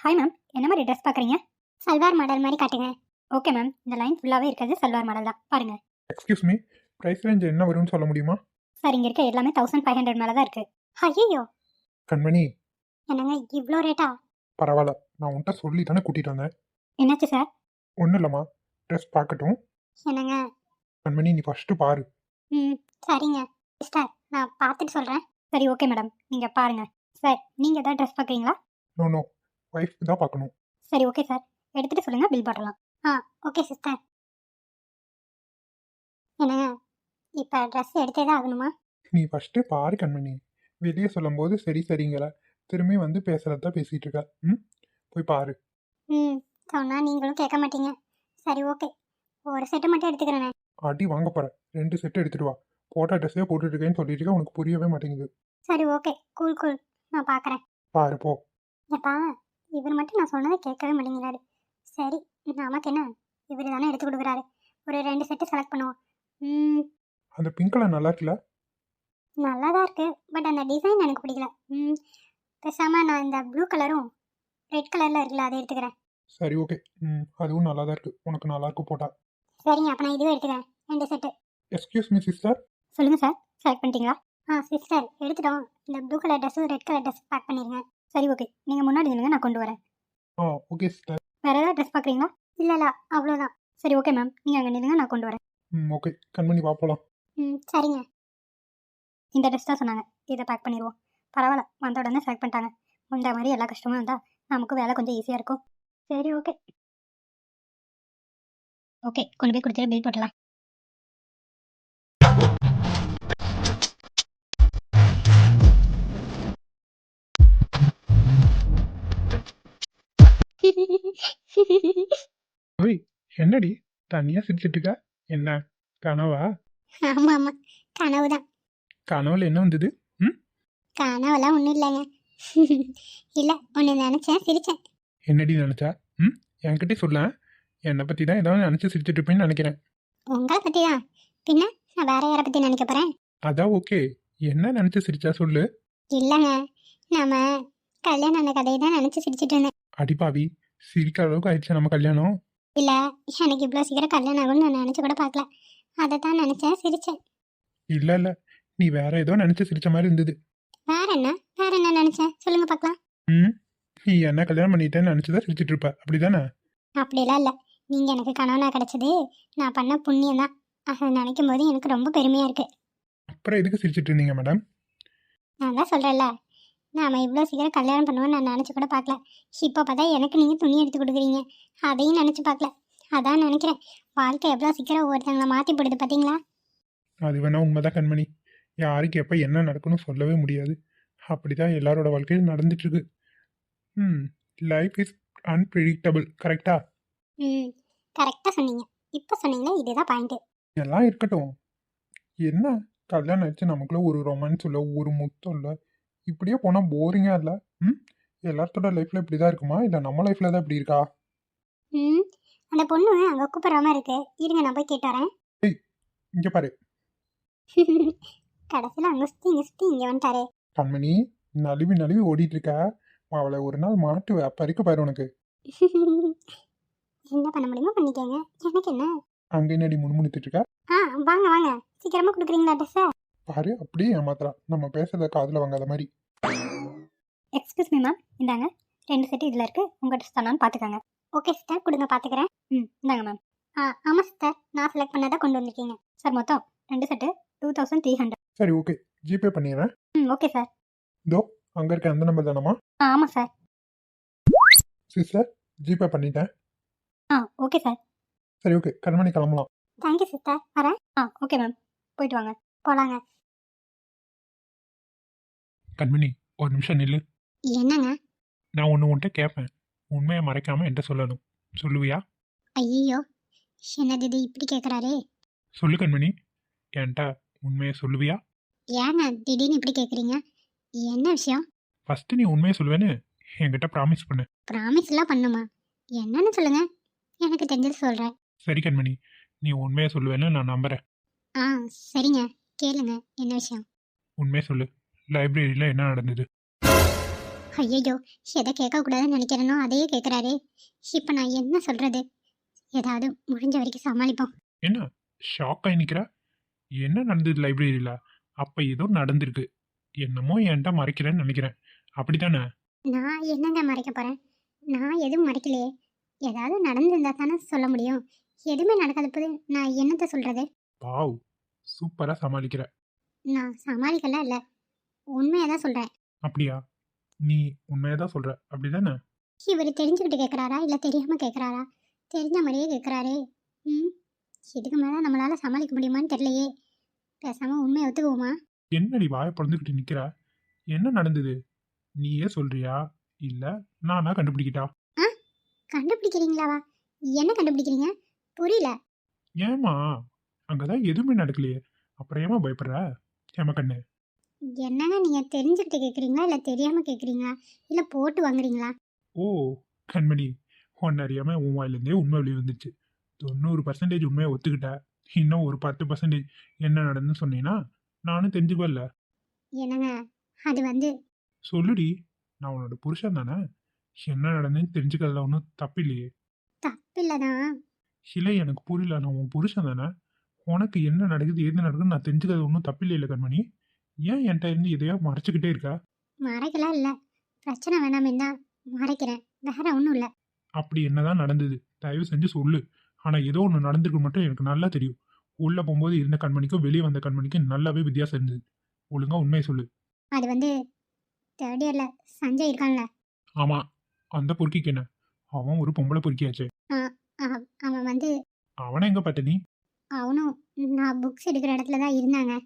Hi ma'am என்ன மாதிரி dress பார்க்குறீங்க? சல்வார் மாடல் மாதிரி காட்டுங்க. ஓகே மேம் இந்த லைன் ஃபுல்லாகவே இருக்கிறது சல்வார் மாடல் தான். பாருங்க. எக்ஸ்கியூஸ் மீ ப்ரைஸ் ரேஞ்ச் என்ன வரும்னு சொல்ல முடியுமா? சார் இங்கே இருக்க எல்லாமே தௌசண்ட் ஃபைவ் ஹண்ட்ரட் மேலே தான் இருக்குது ஐயோ கண்மணி. என்னங்க இவ்வளோ ரேட்டா பரவாயில்ல. நான் உன்கிட்ட சொல்லி தானே கூட்டிகிட்டு வந்தேன். என்னாச்சு சார்? ஒன்றும் இல்லைம்மா. ட்ரெஸ் பார்க்கட்டும். என்னங்க? கண்மணி நீ ஃபஸ்ட்டு பாரு. ம் சரிங்க. சிஸ்டர் நான் பார்த்துட்டு சொல்கிறேன் சரி ஓகே மேடம். நீங்கள் பாருங்கள் சார் நீங்கள் எதாவது ட்ரெஸ் பார்க்குறீங்களா? நோ நோ ஒய்ஃப் தான் பார்க்கணும். சரி ஓகே சார். எடுத்துகிட்டு சொல்லுங்கள் பில் போடலாம் ஆ ஓகே சிஸ்டர். என்னங்க? இப்போ ட்ரெஸ் எடுத்தே தான் ஆகணுமா? நீ ஃபஸ்ட்டு பாரு கண்மணி. வெளியே சொல்லும்போது சரி சரிங்கிற திரும்பி வந்து பேசுகிறத பேசிகிட்டு இருக்க ம்? போய் பாரு. ம். சொன்னால் நீங்களும் கேட்க மாட்டீங்க. சரி ஓகே. ஒரு செட்டு மட்டும் எடுத்துக்கிறேனே. அடி வாங்க போகிற ரெண்டு செட்டு எடுத்துட்டு வா. போட்ட ட்ரெஸ்ஸே போட்டுட்டு இருக்கேன்னு சொல்லிட்டு இருக்க உனக்கு புரியவே மாட்டேங்குது. சரி ஓகே. Cool cool. நான் பார்க்குறேன் பாரு போ. ஏப்பா இவர் மட்டும் நான் சொன்னதை கேட்கவே மாட்டேங்கிறாரு. சரி நமக்கு என்ன? இவர் தானே எடுத்து கொடுக்குறாரு. ஒரு ரெண்டு செட்டு செலக்ட் பண்ணுவோம். ம். அந்த பிங்க் கலர் நல்லா இருக்குல்ல? நல்லா தான் இருக்குது பட் அந்த டிசைன் எனக்கு பிடிக்கல. ம். பேசாமல் நான் இந்த ப்ளூ கலரும் ரெட் கலரில் இருக்குல்ல அதை எடுத்துக்கிறேன். சரி ஓகே ம் அதுவும் நல்லா தான் இருக்குது உனக்கு நல்லா இருக்கு போட்டா. சரிங்க அப்போ நான் இதுவே எடுத்துக்கிறேன். ரெண்டு செட்டு எக்ஸ்கியூஸ் மீ சிஸ்டர் சொல்லுங்கள் சார் செலக்ட் பண்ணிட்டீங்களா? ஆ சிஸ்டர் எடுத்துட்டோம். இந்த blue colour dress red colour dress pack பண்ணிடுங்க சரி ஓகே நீங்கள் முன்னாடி நில்லுங்க நான் கொண்டு வரேன். ஆ ஓகே சிஸ்டர் வேறு ஏதாவது ட்ரெஸ் பார்க்குறீங்களா இல்லை இல்லை அவ்வளோதான் சரி ஓகே மேம் நீங்கள் அங்கே நில்லுங்க நான் கொண்டு வரேன். ம் ஓகே கண்மணி வா போகலாம் ம் சரிங்க. இந்த ட்ரெஸ் தான் சொன்னாங்க. இதை பேக் பண்ணிடுவோம் பரவாயில்ல வந்த உடனே செலக்ட் பண்ணிட்டாங்க. இந்த மாதிரி எல்லா கஷ்டமும் வந்தால் நமக்கு வேலை கொஞ்சம் ஈஸியாக இருக்கும். சரி ஓகே ஓகே கொண்டு போய் கொடுத்துட்டு பில் போட்டலாம் ஓய் என்னடி? தனியாக சிரிச்சிட்டு இருக்க? என்ன கனவா? ஆமாம் ஆமாம் கனவு தான் கனவுல என்ன வந்தது? கனவெல்லாம் ஒன்றும் இல்லைங்க. இல்லை ஒன்று நினச்சேன் சிரித்தேன் என்னடி நினச்சா? ம்? என்கிட்ட சொல்ல. என்னை பற்றி தான் ஏதாவது நினச்சி சிரிச்சிட்டு இருப்பேன்னு நினைக்கிறேன். உங்களை பற்றி தான் பின்ன நான் வேற யாரை பற்றி நினைக்க போகிறேன் அதான் ஓகே. என்ன நினச்சி சிரிச்சா சொல்லு. இல்லைங்க. நாம கல்யாணம் ஆன கதையை தான் நினச்சி சிரிச்சிட்டு இருந்தேன். அடிப்பாவி சிரிக்கிற அளவுக்கு ஆயிடுச்சு நம்ம கல்யாணம்? இல்லை எனக்கு இவ்வளோ சீக்கிரம் கல்யாணம் ஆகும்னு நான் நினச்சி கூட பார்க்கல. அதை தான் நினச்சேன் சிரித்தேன் இல்லை இல்லை. நீ வேற ஏதோ நினச்சி சிரிச்ச மாதிரி இருந்தது. வேற என்ன? வேற என்ன நினச்சேன்? சொல்லுங்க பார்க்கலாம். ம் நீ என்ன கல்யாணம் பண்ணிட்டேன்னு நினச்சி தான் சிரிச்சிட்டு இருப்ப. அப்படிதானே? அப்படிலாம் இல்லை. நீங்கள் எனக்கு கணவனாக கிடைச்சது நான் பண்ண புண்ணியம் தான். அதை நினைக்கும் போது எனக்கு ரொம்ப பெருமையாக இருக்குது அப்புறம் எதுக்கு சிரிச்சிட்டு இருந்தீங்க மேடம் நான் தான் சொல்கிறேன்ல நாம இவ்வளோ சீக்கிரம் கல்யாணம் பண்ணுவோம்னு நான் நினச்சி கூட பார்க்கல. இப்போ பார்த்தா எனக்கு நீங்கள் துணி எடுத்து கொடுக்குறீங்க. அதையும் நினச்சி பார்க்கல. அதான் நினைக்கிறேன். வாழ்க்கை எவ்வளோ சீக்கிரம் ஒருத்தங்களை மாற்றி போடுது பார்த்தீங்களா அது வேணா உண்மைதான் கண்மணி. யாருக்கு எப்போ என்ன நடக்கும்னு சொல்லவே முடியாது. அப்படிதான் எல்லாரோட வாழ்க்கையும் நடந்துட்டு இருக்கு ம் லைஃப் இஸ் அன்பிரிடிக்டபிள் கரெக்டா ம் கரெக்டாக சொன்னீங்க. இப்போ சொன்னீங்களே இதுதான் பாயிண்ட்டு எல்லாம் இருக்கட்டும். என்ன? கல்யாணம் ஆயிடுச்சு நமக்குள்ள ஒரு ரொமான்ஸ் இல்லை ஒரு முத்தம் இல்லை இப்படியே போனால் போரிங்காக இல்லை? ம் எல்லாத்தோட லைஃப்பில் இப்படி தான் இருக்குமா? இல்லை நம்ம லைஃப்பில் தான் இப்படி இருக்கா? ம் அந்த பொண்ணு அங்கே கூப்பிட்றாம இருக்கு. இருங்க நான் போய் கேட்டு வரேன். இங்கே பாரு. கடைசியில் அங்கே சுற்றி இங்கே சுற்றி இங்கே வந்துட்டாரு. கண்மணி நழுவி நழுவி ஓடிட்டு இருக்க அவளை ஒரு நாள் மாட்டுவ. அப்போ இருக்க பாரு உனக்கு. என்ன பண்ண முடியுமோ பண்ணிக்கோங்க. எனக்கு என்ன? அங்கே என்னடி முணுமுணுத்துட்டு இருக்க ஆ வாங்க வாங்க. சீக்கிரமாக கொடுக்குறீங்களா ட்ரெஸ்ஸை பாரு அப்படியே ஏமாத்துறா. நம்ம பேசுறத காதில் வாங்காத மாதிரி. எக்ஸ்கியூஸ் மீ மேம் இந்தாங்க. ரெண்டு செட்டு இதில் இருக்குது உங்கள் ட்ரெஸ் தானான்னு பார்த்துக்கோங்க ஓகே சிஸ்டர் கொடுங்க பார்த்துக்கிறேன் ம் இந்தாங்க மேம் ஆ ஆமாம் சிஸ்டர் நான் செலக்ட் பண்ணதை கொண்டு வந்திருக்கீங்க. சார் மொத்தம் ரெண்டு set two thousand three hundred சரி ஓகே ஜிபே பண்ணிடுறேன். ம் ஓகே சார் இதோ அங்கே இருக்க அந்த நம்பர் தானம்மா? ஆ ஆமாம் சார் சிஸ்டர் ஜிபே பண்ணிட்டேன். ஆ ஓகே சார் சரி ஓகே கண்மணி கிளம்பலாம். தேங்க்யூ சிஸ்டர் வரேன். ஆ ஓகே மேம் போயிட்டு வாங்க. போகலாங்க கண்மணி ஒரு நிமிஷம் நில்லு. என்னங்க? நான் ஒன்று உன்கிட்ட கேட்பேன் உண்மையை மறைக்காம என்கிட்ட சொல்லணும். சொல்லுவியா? ஐயோ என்னது இது இப்படி கேட்குறாரே சொல்லு கண்மணி. என்கிட்ட உண்மையை சொல்லுவியா? ஏங்க திடீர்னு இப்படி கேட்குறீங்க என்ன விஷயம்? ஃபஸ்ட்டு நீ உண்மையை சொல்லுவேன்னு என்கிட்ட ப்ராமிஸ் பண்ணு. ப்ராமிஸ்லாம் பண்ணுமா? என்னன்னு சொல்லுங்க. எனக்கு தெரிஞ்சது சொல்கிறேன் சரி கண்மணி நீ உண்மையை சொல்லுவேன்னு நான் நம்புறேன். ஆ சரிங்க. கேளுங்க என்ன விஷயம்? உண்மையை சொல்லு. லைப்ரரியில் என்ன நடந்தது? ஐயோ எதை கேட்கக்கூடாதுன்னு நினைக்கிறேனோ அதையே கேட்குறாரு இப்போ நான் என்ன சொல்கிறது ஏதாவது முடிஞ்ச வரைக்கும் சமாளிப்போம். என்ன? ஷாக் ஆகி நிற்கிற என்ன நடந்தது லைப்ரரியில் அப்போ ஏதோ நடந்திருக்கு. என்னமோ என்கிட்ட மறைக்கிறேன்னு நினைக்கிறேன். அப்படித்தானே? நான் என்னங்க மறைக்க போகிறேன் நான் எதுவும் மறைக்கலையே. ஏதாவது நடந்திருந்தா தானே சொல்ல முடியும். எதுவுமே நடக்காத போது நான் என்னத்தை சொல்கிறது வாவ் சூப்பராக சமாளிக்கிற. நான் சமாளிக்கலாம் இல்லை. உண்மையாக தான் சொல்கிறேன் அப்படியா? நீ உண்மையை தான் சொல்கிற அப்படிதானே இவர் தெரிஞ்சுக்கிட்டு கேட்குறாரா இல்லை தெரியாமல் கேட்குறாரா தெரிஞ்ச மாதிரியே கேட்குறாரே ம்? இதுக்கு மேலே நம்மளால் சமாளிக்க முடியுமான்னு தெரியலையே. பேசாமல் உண்மையை ஒத்துக்குவோமா? என்னடி வாயை பிறந்துக்கிட்டு நிற்கிற என்ன நடந்தது? நீயே சொல்றியா? இல்லை நானா கண்டுபிடிக்கிட்டா? கண்டுபிடிக்கிறீங்களாவா? என்ன கண்டுபிடிக்கிறீங்க? புரியல. ஏமா அங்கதான் எதுவுமே நடக்கலையே. அப்புறம் ஏமா பயப்படுற? ஏமா கண்ணு? என்னங்க நீங்கள் தெரிஞ்சுக்கிட்டு கேட்குறீங்களா இல்லை தெரியாமல் கேட்குறீங்களா இல்லை போட்டு வாங்குறீங்களா? ஓ கண்மணி உன்னை அறியாம உன் வாயிலேருந்தே உண்மை வெளியே வந்துச்சு தொண்ணூறு பர்சன்டேஜ் உண்மையை ஒத்துக்கிட்ட இன்னும் ஒரு பத்து பர்சன்டேஜ் என்ன நடந்துன்னு சொன்னீங்கன்னா நானும் தெரிஞ்சுக்குவல்ல என்னங்க? அது வந்து? சொல்லுடி நான் உன்னோட புருஷன் தானே. என்ன நடந்துன்னு தெரிஞ்சுக்கிறதுல ஒன்றும் தப்பில்லையே. தப்பில்லை தான் இல்லை எனக்கு புரியல. நான் உன் புருஷன் தானே. உனக்கு என்ன நடக்குது ஏது நடக்குதுன்னு நான் தெரிஞ்சுக்கிறது ஒன்றும் தப்பில்லை கண்மணி. ஏன் என்கிட்ட இருந்து எதையோ மறைச்சிக்கிட்டே இருக்கா? மறைக்கலாம் இல்லை. பிரச்சனை வேணாமே தான் மறைக்கிறேன். வேற ஒன்றும் இல்லை. அப்படி என்னதான் நடந்தது? தயவு செஞ்சு சொல்லு. ஆனா ஏதோ ஒன்று நடந்திருக்கு மட்டும் எனக்கு நல்லா தெரியும். உள்ள போகும்போது இருந்த கண்மணிக்கும் வெளியே வந்த கண்மணிக்கும் நல்லாவே வித்தியாசம் இருந்தது. ஒழுங்கா உண்மையை சொல்லு. அது வந்து தேர்ட் இயரில் சஞ்சய் இருக்கான்ல. ஆமா. அந்த பொறுக்கிக்கு என்ன? அவன் ஒரு பொம்பளை பொறுக்கியாச்சே. அவ- அவன் வந்து அவனை எங்க பார்த்த நீ? அவனும் நான் புக்ஸ் எடுக்கிற இடத்துல தான் இருந்தாங்க.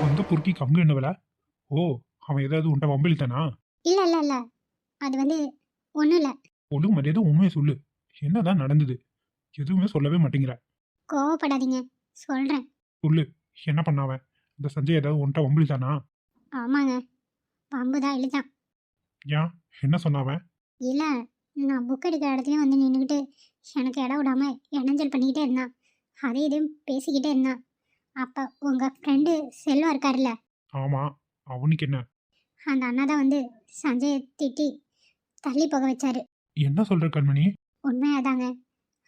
அந்த பொறுக்கிக்கு அங்க என்ன வேலை? ஓ அவன் ஏதாவது உன்ட்ட வம்பிழுத்தானா? இல்லை இல்லை இல்லை. அது வந்து ஒன்றும் இல்லை. ஒழுங்கு மரியாதை உண்மையை சொல்லு. என்னதான் நடந்தது? எதுவுமே சொல்லவே மாட்டேங்கிற. கோவப்படாதீங்க. சொல்கிறேன் சொல்லு. என்ன பண்ணாவன் இந்த சஞ்சய் ஏதாவது உன்ட்ட வம்பிழுத்தானா ஆமாங்க. பம்பு தான் இழுத்தான் ஏன்? என்ன சொன்னாவன் இல்லை நான் புக் எடுக்கிற இடத்துலையும் வந்து நின்றுக்கிட்டு எனக்கு இடம் விடாம இடைஞ்சல் பண்ணிக்கிட்டே இருந்தான். அதே இதுவும் பேசிக்கிட்டே இருந்தான். அப்போ உங்கள் ஃப்ரெண்டு செல்வா இருக்கார்ல ஆமா. அவனுக்கு என்ன? அந்த அண்ணா தான் வந்து சஞ்சயை திட்டி தள்ளி போக வச்சாரு. என்ன சொல்ற கண்மணி? உண்மையாதாங்க.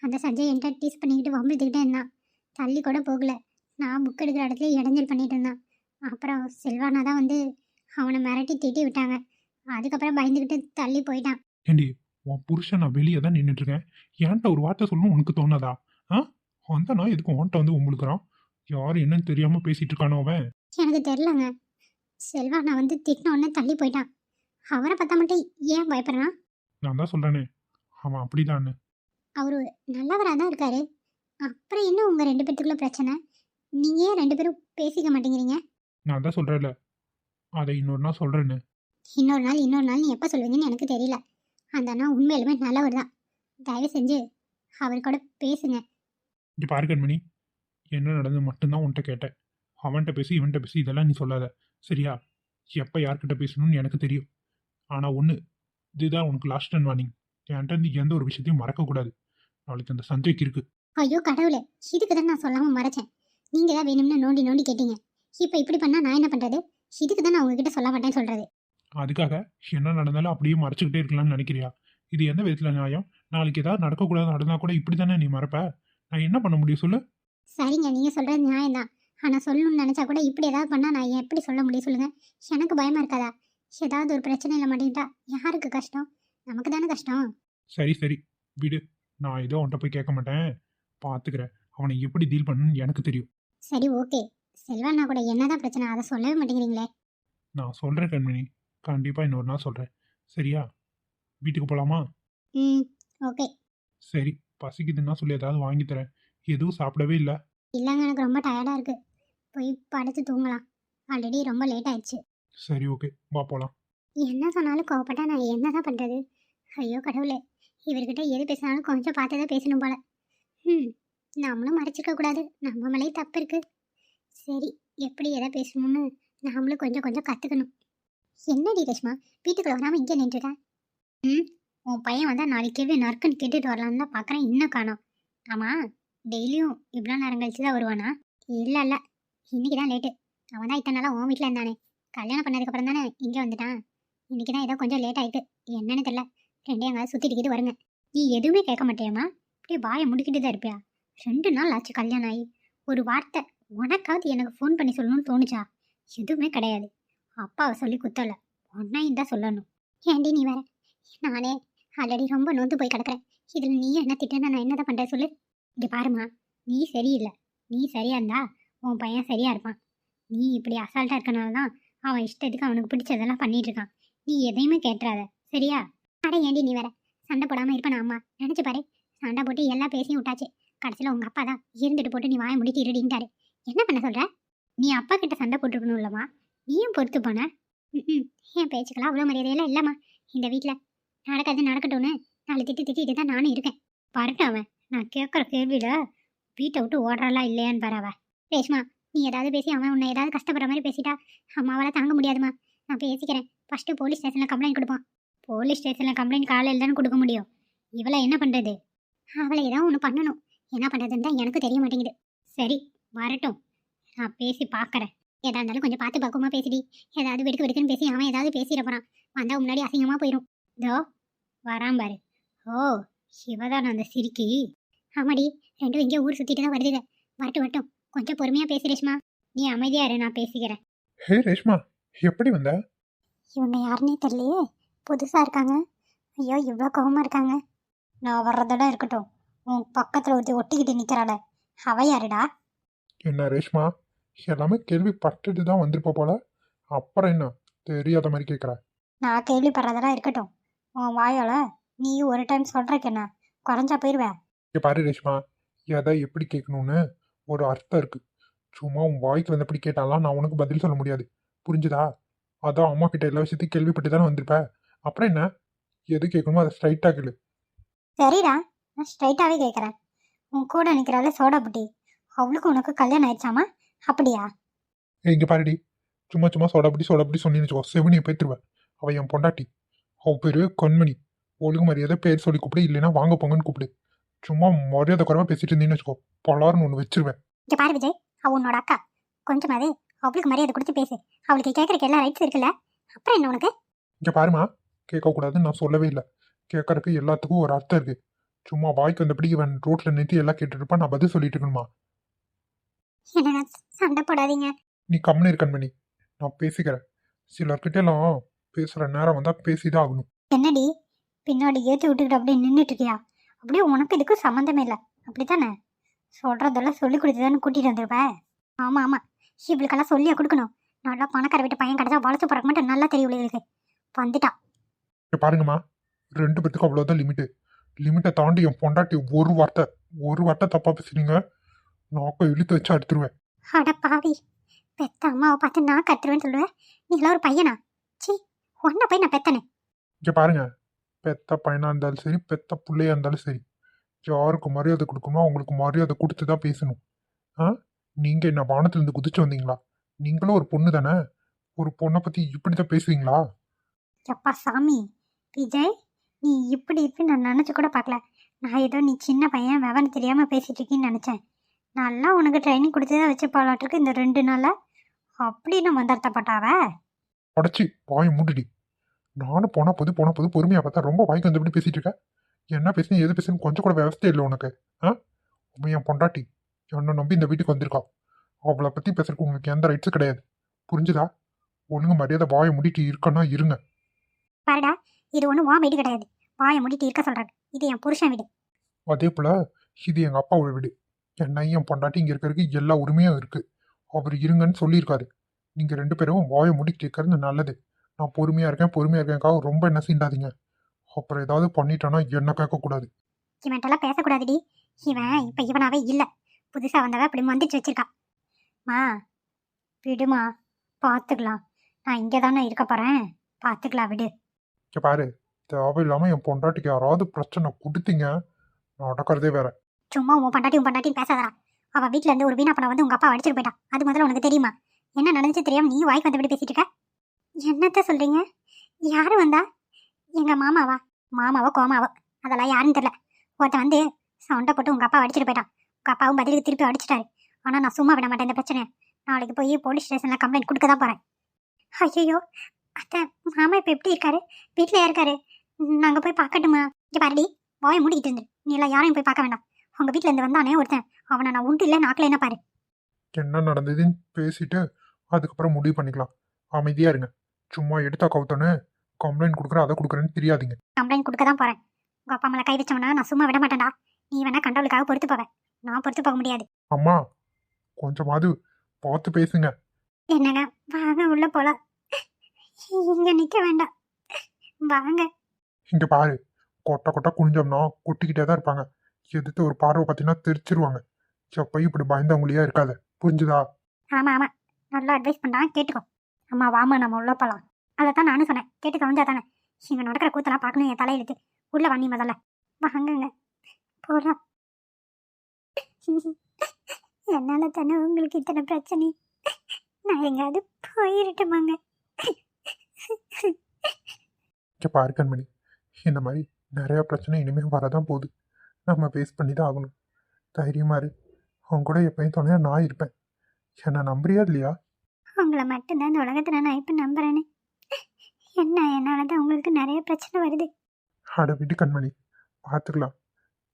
அந்த சஞ்சய் என்கிட்ட டீஸ் பண்ணிக்கிட்டு வம்பிழுத்துக்கிட்டே இருந்தான். தள்ளி கூட போகல. நான் புக் எடுக்கிற இடத்துல இடைஞ்சல் பண்ணிட்டு இருந்தான். அப்புறம் செல்வானா தான் வந்து அவனை மிரட்டி திட்டி விட்டாங்க. அதுக்கப்புறம் பயந்துக்கிட்டு தள்ளி போயிட்டான். ஏண்டி உன் புருஷன் நான் வெளியே தான் நின்றுட்டு இருக்கேன். என்கிட்ட ஒரு வார்த்தை சொல்லணும் உனக்கு தோணாதா? ஆ? அந்த நான் எதுக்கு உன்கிட்ட வந்து உங்களுக்குறான் யார் என்னன்னு தெரியாம பேசிட்டு இருக்கானோ அவன்? எனக்கு தெரிலங்க செல்வானா வந்து திட்டினோடனே தள்ளி போயிட்டான். அவரை பார்த்தா மட்டும் ஏன் பயப்படுறான்? நான் தான் சொல்றேனே. அவன் அப்படிதான்னு. அவரு நல்லவராக தான் இருக்காரு. அப்புறம் என்ன உங்கள் ரெண்டு பேர்த்துக்குள்ள பிரச்சனை? நீங்கள் ஏன் ரெண்டு பேரும் பேசிக்க மாட்டேங்கிறீங்க? நான் தான் சொல்றேன்ல. அதை இன்னொரு நாள் சொல்றேன்னு. இன்னொரு நாள் இன்னொரு நாள் நீ எப்போ சொல்லுவீங்கன்னு எனக்கு தெரியல. அந்த அண்ணா உண்மையிலுமே நல்லவர் தான். தயவு செஞ்சு அவர் கூட பேசுங்க. இங்க பாரு கண்மணி. என்ன நடந்தது மட்டும்தான் உன்கிட்ட கேட்டேன். அவன்கிட்ட பேசி இவன்கிட்ட பேசி இதெல்லாம் நீ சொல்லாத. சரியா? எப்போ யார்கிட்ட பேசணும்னு எனக்கு தெரியும். ஆனால் ஒன்று இதுதான் உனக்கு லாஸ்ட் அண்ட் வார்னிங் என்கிட்ட நீ எந்த ஒரு விஷயத்தையும் மறக்கக்கூடாது. நாளைக்கு அந்த சஞ்சய்க்கு இருக்கு. ஐயோ கடவுளே இதுக்கு தான் நான் சொல்லாமல் மறைச்சேன். நீங்கள் தான் வேணும்னு நோண்டி நோண்டி கேட்டீங்க. இப்போ இப்படி பண்ணால் நான் என்ன பண்ணுறது இதுக்கு தான் நான் உங்ககிட்ட சொல்ல மாட்டேன்னு சொல்கிறது அதுக்காக என்ன நடந்தாலும் அப்படியே மறைச்சிக்கிட்டே இருக்கலாம்னு நினைக்கிறியா? இது எந்த விதத்தில் நியாயம்? நாளைக்கு ஏதாவது நடக்கக்கூடாது நடந்தா கூட இப்படி தானே நீ மறப்ப? நான் என்ன பண்ண முடியும் சொல்லு? சரிங்க நீங்கள் சொல்கிறது நியாயம்தான். ஆனால் சொல்லணும்னு நினச்சா கூட இப்படி ஏதாவது பண்ணால் நான் எப்படி சொல்ல முடியும் சொல்லுங்கள் எனக்கு பயமாக இருக்காதா? ஏதாவது ஒரு பிரச்சனையில் மாட்டேங்கிட்டா யாருக்கு கஷ்டம்? நமக்கு தானே கஷ்டம். சரி சரி. விடு. நான் ஏதோ உன்கிட்ட போய் கேட்க மாட்டேன். பார்த்துக்கிறேன் அவனை எப்படி டீல் பண்ணணும்னு எனக்கு தெரியும். சரி ஓகே. செல்வண்ணா கூட என்னதான் பிரச்சனை அதை சொல்லவே மாட்டேங்கிறீங்களே. நான் சொல்கிறேன் கண்மணி. கண்டிப்பாக இன்னொரு நாள் சொல்கிறேன் சரியா? வீட்டுக்கு போகலாமா ம் ஓகே. சரி. பசிக்குதுன்னா சொல்லி ஏதாவது வாங்கி தரேன். எதுவும் சாப்பிடவே இல்லை. இல்லைங்க எனக்கு ரொம்ப டயர்டாக இருக்குது போய் படுத்து தூங்கலாம். ஆல்ரெடி ரொம்ப லேட் ஆயிடுச்சு. சரி ஓகே. வா போகலாம் என்ன சொன்னாலும் கோவப்பட்டா நான் என்ன தான் பண்ணுறது ஐயோ கடவுளே. இவர்கிட்ட எது பேசினாலும் கொஞ்சம் பார்த்து தான் பேசணும் போல. ம் நம்மளும் மறைச்சிக்க கூடாது. நம்ம மேலே தப்பு இருக்கு. சரி எப்படி எதை பேசணும்னு நாமளும் கொஞ்சம் கொஞ்சம் கற்றுக்கணும் என்னடி ரேஷ்மா வீட்டுக்குள்ள வராமல் இங்கே நின்றுட்டேன் ம் உன் பையன் வந்தால் நாளைக்கு கேள்வி நறுக்குன்னு கேட்டுட்டு வரலான்னு தான் பார்க்குறேன் இன்னும் காணும். ஆமாம் டெய்லியும் இவ்வளோ நேரம் கழிச்சு தான் வருவானா? இல்லை இல்லை இன்னைக்கு தான் லேட்டு அவன் தான் இத்தனை நாளாக உன் வீட்டில் இருந்தானே. கல்யாணம் பண்ணதுக்கப்புறம் தானே இங்கே வந்துட்டான். இன்றைக்கி தான் ஏதோ கொஞ்சம் லேட் ஆகிட்டு என்னன்னு தெரியல. ரெண்டே எங்காவது சுற்றிட்டு வருங்க. நீ எதுவுமே கேட்க மாட்டேம்மா. அப்படியே வாயை முடிக்கிட்டு தான் இருப்பியா? ரெண்டு நாள் ஆச்சு கல்யாணம் ஆகி. ஒரு வார்த்தை உனக்காவது எனக்கு ஃபோன் பண்ணி சொல்லணும்னு தோணுச்சா? எதுவுமே கிடையாது. அப்பாவை சொல்லி குத்தலை. உன்னையும் தான் சொல்லணும். ஏண்டி நீ வேற? நானே ஆல்ரெடி ரொம்ப நொந்து போய் கிடக்குறேன். இதில் நீ என்ன திட்டனா நான் என்னதான் பண்ணுறேன் சொல்லு. இங்கே பாருமா நீ சரியில்லை. நீ சரியா இருந்தா உன் பையன் சரியா இருப்பான். நீ இப்படி அசால்ட்டாக இருக்கனால தான் அவன் இஷ்டத்துக்கு அவனுக்கு பிடிச்சதெல்லாம் பண்ணிட்டு இருக்கான். நீ எதையுமே கேட்டுறாத. சரியா? அட ஏண்டி நீ வேற? சண்டை போடாமல் இருப்பேன் அம்மா. நினச்சி பாரு. சண்டை போட்டு எல்லா பேசியும் விட்டாச்சு. கடைசியில் உங்கள் அப்பா தான் இருந்துட்டு போட்டு நீ வாய முடிட்டு இருடின்ட்டாரு. என்ன பண்ண சொல்கிற நீ அப்பா கிட்ட சண்டை போட்டுருக்கணும் இல்லைம்மா. நீயும் பொறுத்து போன? ம் என் பேச்சுக்கெல்லாம் அவ்வளோ மரியாதையெல்லாம் இல்லைம்மா. இந்த வீட்டில் நடக்காது நடக்கட்டும்னு நாலு திட்டு திட்டிட்டு தான் நானும் இருக்கேன். பரட்டும் அவன் நான் கேட்குற கேள்வியில் வீட்டை விட்டு ஓடுறாளா இல்லையான்னு பாராவ அவ. ரேஷ்மா நீ ஏதாவது பேசி அவன் உன்னை ஏதாவது கஷ்டப்படுற மாதிரி பேசிட்டா அம்மாவால் தாங்க முடியாதுமா நான் பேசிக்கிறேன். ஃபஸ்ட்டு போலீஸ் ஸ்டேஷனில் கம்ப்ளைண்ட் கொடுப்பான். போலீஸ் ஸ்டேஷனில் கம்ப்ளைண்ட் காலையில் தானே கொடுக்க முடியும். இவளை என்ன பண்ணுறது அவளை ஏதாவது ஒன்று பண்ணணும். என்ன பண்ணுறதுன்னு தான் எனக்கு தெரிய மாட்டேங்குது. சரி வரட்டும். நான் பேசி பார்க்குறேன் எதா இருந்தாலும் கொஞ்சம் பார்த்து பக்குவமாக பேசிடி. ஏதாவது வெடுக்கு வெடுக்குன்னு பேசி அவன் ஏதாவது பேசிட போகிறான் வந்தால் முன்னாடி அசிங்கமாக போயிடும் இதோ வரான் பாரு. ஓ சிவதான் அந்த சிரிக்கி. ஆமாடி ரெண்டும் இங்கே ஊர் சுற்றிட்டு தான் வருதுங்க. வரட்டும் வரட்டும். கொஞ்சம் பொறுமையாக பேசு ரேஷ்மா. நீ அமைதியா இரு நான் பேசிக்கிறேன். ஹே ரேஷ்மா எப்படி வந்த? இவங்க யாருன்னே தெரியலையே. புதுசாக இருக்காங்க. ஐயோ இவ்வளோ கோவமாக இருக்காங்க. நான் வர்றதோட இருக்கட்டும். உன் பக்கத்தில் ஒருத்தி ஒட்டிக்கிட்டு நிற்கிறாள அவ யாருடா? என்ன ரேஷ்மா? எல்லாமே கேள்விப்பட்டுட்டு தான் வந்திருப்ப போல. அப்புறம் என்ன? தெரியாத மாதிரி கேட்குற நான் கேள்விப்படுறதெல்லாம் இருக்கட்டும். உன் வாயால நீ ஒரு டைம் சொல்கிறக்கு என்ன? குறைஞ்சா போயிடுவேன் இங்க பாரு ரேஷ்மா. எதை எப்படி கேட்கணும்னு ஒரு அர்த்தம் இருக்கு. சும்மா உன் வாய்க்கு வந்தபடி கேட்டாலாம் நான் உனக்கு பதில் சொல்ல முடியாது. புரிஞ்சுதா? அதான் அம்மா கிட்ட எல்லா விஷயத்தையும் கேள்விப்பட்டு தானே வந்திருப்ப. அப்புறம் என்ன? எது கேட்கணுமோ அதை ஸ்ட்ரைட்டாக கேளு. சரிடா நான் ஸ்ட்ரைட்டாகவே கேட்குறேன். உன் கூட நிற்கிறாள் சோடா புட்டி. அவளுக்கு உனக்கு கல்யாணம் ஆயிடுச்சாமா? அப்படியா? ஏய், இங்க பாருடி. சும்மா சும்மா சொடப்படி சொடப்படி சொன்னின்னு வச்சுக்கோ. செவனியை பேத்துருவேன் அவ என் பொண்டாட்டி. அவ பேரு கண்மணி. ஒழுங்கு மரியாதை பேர் சொல்லி கூப்பிடு இல்லைன்னா வாங்க போங்கன்னு கூப்பிடு. சும்மா மரியாதை குறைவா பேசிட்டு இருந்தீங்கன்னு வச்சுக்கோ. பலாருன்னு ஒன்று வச்சிருவேன். இங்கே பாரு விஜய் அவ உன்னோட அக்கா. கொஞ்சமாவது அவளுக்கு மரியாதை கொடுத்து பேசு. அவளுக்கு கேட்குறக்கு எல்லா ரைட்ஸ் இருக்குல்ல? அப்புறம் என்ன உனக்கு? இங்க பாருமா. கேட்கக்கூடாதுன்னு நான் சொல்லவே இல்லை. கேட்கறதுக்கு எல்லாத்துக்கும் ஒரு அர்த்தம் இருக்கு. சும்மா வாய்க்கு வந்தபடி இவன் ரோட்ல நிறுத்தி எல்லாம் கேட்டுட்டு இருப்பான் நான் பதில் சொல்லிட்டு இருக்கணுமா? சண்டை போடாதீங்க. நீ கம்முன்னு இருக்க கண்மணி. நான் பேசிக்கிறேன். சிலர்கிட்ட எல்லாம் பேசுற நேரம் வந்தா பேசிதான் ஆகணும். என்னடி? பின்னாடி ஏற்றி விட்டுக்கிட்டு அப்படியே நின்றுட்டு இருக்கியா? அப்படியே உனக்கு இதுக்கு சம்மந்தமே இல்லை. அப்படித்தானே? சொல்கிறதெல்லாம் சொல்லி கொடுத்து தானே கூட்டிகிட்டு வந்திருப்ப? ஆமாம் ஆமாம் இவளுக்கெல்லாம் சொல்லியா கொடுக்கணும். நல்லா பணக்கார வீட்டு பையன் கிடச்சா வளர்த்து பிறக்க மாட்டேன் நல்லா தெரியும் இவளுக்கு. வந்துட்டா. இங்க பாருங்கம்மா ரெண்டு பேத்துக்கும் அவ்வளோதான் லிமிட்டு லிமிட்டை தாண்டி என் பொண்டாட்டி ஒரு வார்த்தை ஒரு வார்த்தை தப்பா பேசுறீங்க. நாக்க இழுத்து வச்சு அடுத்துருவேன் அட பாவி பெத்த அம்மாவை பார்த்து நான் கத்துருவேன்னு சொல்லுவேன் நீங்களா ஒரு பையனா? சி ஒன்றை போய் நான் பெத்தனே. இங்க பாருங்க பெத்த பையனா இருந்தாலும் சரி பெத்த பிள்ளையா இருந்தாலும் சரி யாருக்கு மரியாதை கொடுக்கணுமோ அவங்களுக்கு மரியாதை கொடுத்து தான் பேசணும். ஆ? நீங்க என்ன வானத்திலிருந்து குதிச்சு வந்தீங்களா? நீங்களும் ஒரு பொண்ணு தானே ஒரு பொண்ணை பத்தி இப்படிதான் பேசுவீங்களா? எப்பா சாமி விஜய் நீ இப்படி இப்படி நான் நினச்சி கூட பார்க்கல. நான் ஏதோ நீ சின்ன பையன் விவரம் தெரியாமல் பேசிட்டு இருக்கீன்னு நினச்சேன். நல்லா உனக்கு ட்ரைனிங் கொடுத்து தான் வச்சு போலாட்டிருக்கு இந்த ரெண்டு நாளா அப்படின்னு வந்தர்த்தப்பட்டாவ உடச்சி வாயை மூடிடி நானும் போனா போது போனா போது பொறுமையா பார்த்தா ரொம்ப வாய்க்கு வந்தபடி பேசிட்டு இருக்க. என்ன பேசுன எது பேசுன்னு கொஞ்சம் கூட விவசாயம் இல்லை உனக்கு ஆ? என் பொண்டாட்டி என்னை நம்பி இந்த வீட்டுக்கு வந்திருக்கா. அவளை பத்தி பேசுறதுக்கு உங்களுக்கு எந்த ரைட்ஸும் கிடையாது. புரிஞ்சுதா? ஒழுங்கு மரியாதை வாயை மூடிட்டு இருக்கன்னா இருங்க. பாருடா இது ஒன்றும் வா வீடு கிடையாது. வாயை மூடிட்டு இருக்க சொல்கிறாரு இது என் புருஷன் வீடு. அதே போல இது எங்க அப்பாவோட வீடு. என்னை என் பொண்டாட்டி இங்க இருக்கிறதுக்கு எல்லா உரிமையும் இருக்கு. அவர் இருங்கன்னு சொல்லியிருக்காரு. நீங்க ரெண்டு பேரும் வாயை மூடிட்டு இருக்கிறது நல்லது. நான் பொறுமையா இருக்கேன் பொறுமையா இருக்கேன்க்காக ரொம்ப என்ன சீண்டாதீங்க. அப்புறம் ஏதாவது பண்ணிட்டேன்னா என்ன கேட்கக்கூடாது? இவன்ட்டெல்லாம் பேசக்கூடாதுடி. இவன் இப்போ இவனாவே இல்லை. புதுசாக வந்தவ இப்படி மந்திச்சு வச்சிருக்கா மா விடுமா. பார்த்துக்கலாம் நான் இங்கே தானே இருக்க போகிறேன் பார்த்துக்கலாம் விடு. இங்கே பாரு தேவையில்லாமல் என் பொண்டாட்டிக்கு யாராவது பிரச்சனை கொடுத்தீங்க நடக்கிறதே வேற. சும்மா உன் பண்டாட்டி உன் பண்டாட்டின்னு பேசாதடா. அவள் வீட்ல இருந்து ஒரு வீணா பணம் வந்து உங்க அப்பா அடிச்சிட்டு போயிட்டா அது முதல்ல உனக்கு தெரியுமா? என்ன நடந்துச்சு தெரியாம நீ வாய்க்கு வந்தபடி பேசிட்டு இருக்க? என்னத்த சொல்றீங்க? யாரு வந்தா? எங்க மாமாவா? மாமாவோ கோமாவோ? அதெல்லாம் யாருன்னு தெரியல. ஒருத்தன் வந்து சவுண்டை போட்டு உங்க அப்பா அடிச்சிட்டு போயிட்டான். உங்க அப்பாவும் பதிலுக்கு திருப்பி அடிச்சிட்டாரு. ஆனா நான் சும்மா விட மாட்டேன் இந்த பிரச்சனை நாளைக்கு போய் போலீஸ் ஸ்டேஷன்ல கம்ப்ளைண்ட் கொடுக்க தான் போறேன். ஐயோ அத்தை மாமா இப்ப எப்படி இருக்காரு? வீட்லயா இருக்காரு? நாங்க போய் பார்க்கட்டுமா? இங்க பாருடி வாயை மூடிக்கிட்டு இருந்து. நீ எல்லாம் யாரையும் போய் பார்க்க வேண்டாம். உங்க வீட்ல இருந்து வந்தானே ஒருத்தன். அவனை நான் உண்டு இல்லை நாக்கில் என்ன பாரு? என்ன நடந்ததுன்னு பேசிட்டு அதுக்கப்புறம் முடிவு பண்ணிக்கலாம். அமைதியா இருங்க. சும்மா எடுத்தா கவுத்தோன்னு கம்ப்ளைண்ட் கொடுக்குற அதை கொடுக்குறேன்னு தெரியாதீங்க. கம்ப்ளைண்ட் கொடுக்க தான் போறேன். உங்க அப்பா மேல கை வச்சவனா நான் சும்மா விட மாட்டேன்டா. நீ வேணா கண்டவளுக்காக பொறுத்து போவேன் நான் பொறுத்து போக முடியாது. அம்மா கொஞ்சமாவது பார்த்து பேசுங்க. என்னங்க வாங்க உள்ள போலாம். இங்க நிக்க வேண்டாம். வாங்க. இங்க பாரு. கொட்டை கொட்டை குனிஞ்சோம்னா கொட்டிக்கிட்டே தான் இருப்பாங்க. எதிர்த்து ஒரு பார்வை பார்த்தீங்கன்னா தெரிச்சிருவாங்க. எப்பயும் இப்படி பயந்தவங்களையா இருக்காத. புரிஞ்சுதா? ஆமா ஆமா. நல்லா அட்வைஸ் பண்றான் கேட்டுக்கோ. அம்மா வாமா நம்ம உள்ள போலாம். அதை தான் நானும் சொன்னேன். கேட்டு கவனிச்சா தானே? இங்க நடக்கிற கூத்தெல்லாம் பார்க்கணும் என் தலையெழுத்து உள்ள வண்ணி முதல்ல. வாங்கங்க. போலாம். என்னால தானே உங்களுக்கு இத்தனை பிரச்சனை? நான் எங்காவது போயிருட்டுமாங்க. இங்க பாரு கண்மணி இந்த மாதிரி நிறைய பிரச்சனை இனிமேல் வரதான் போகுது. நம்ம ஃபேஸ் பண்ணி தான் ஆகணும். தைரியமா இரு. அவங்க கூட எப்பயும் துணையா நான் இருப்பேன். என்ன நம்புறியா இல்லையா? உங்களை மட்டும்தான் இந்த உலகத்துல நான் இப்ப நம்புறேனே. என்ன என்னால தான் உங்களுக்கு நிறைய பிரச்சனை வருது? அட விடு கண்மணி. பார்த்துக்கலாம்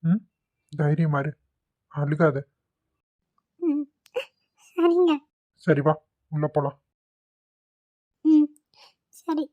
ம்? தைரியமா இரு. அழுகாத. ம். சரிங்க. சரி வா உள்ள போலாம். ம். சரி.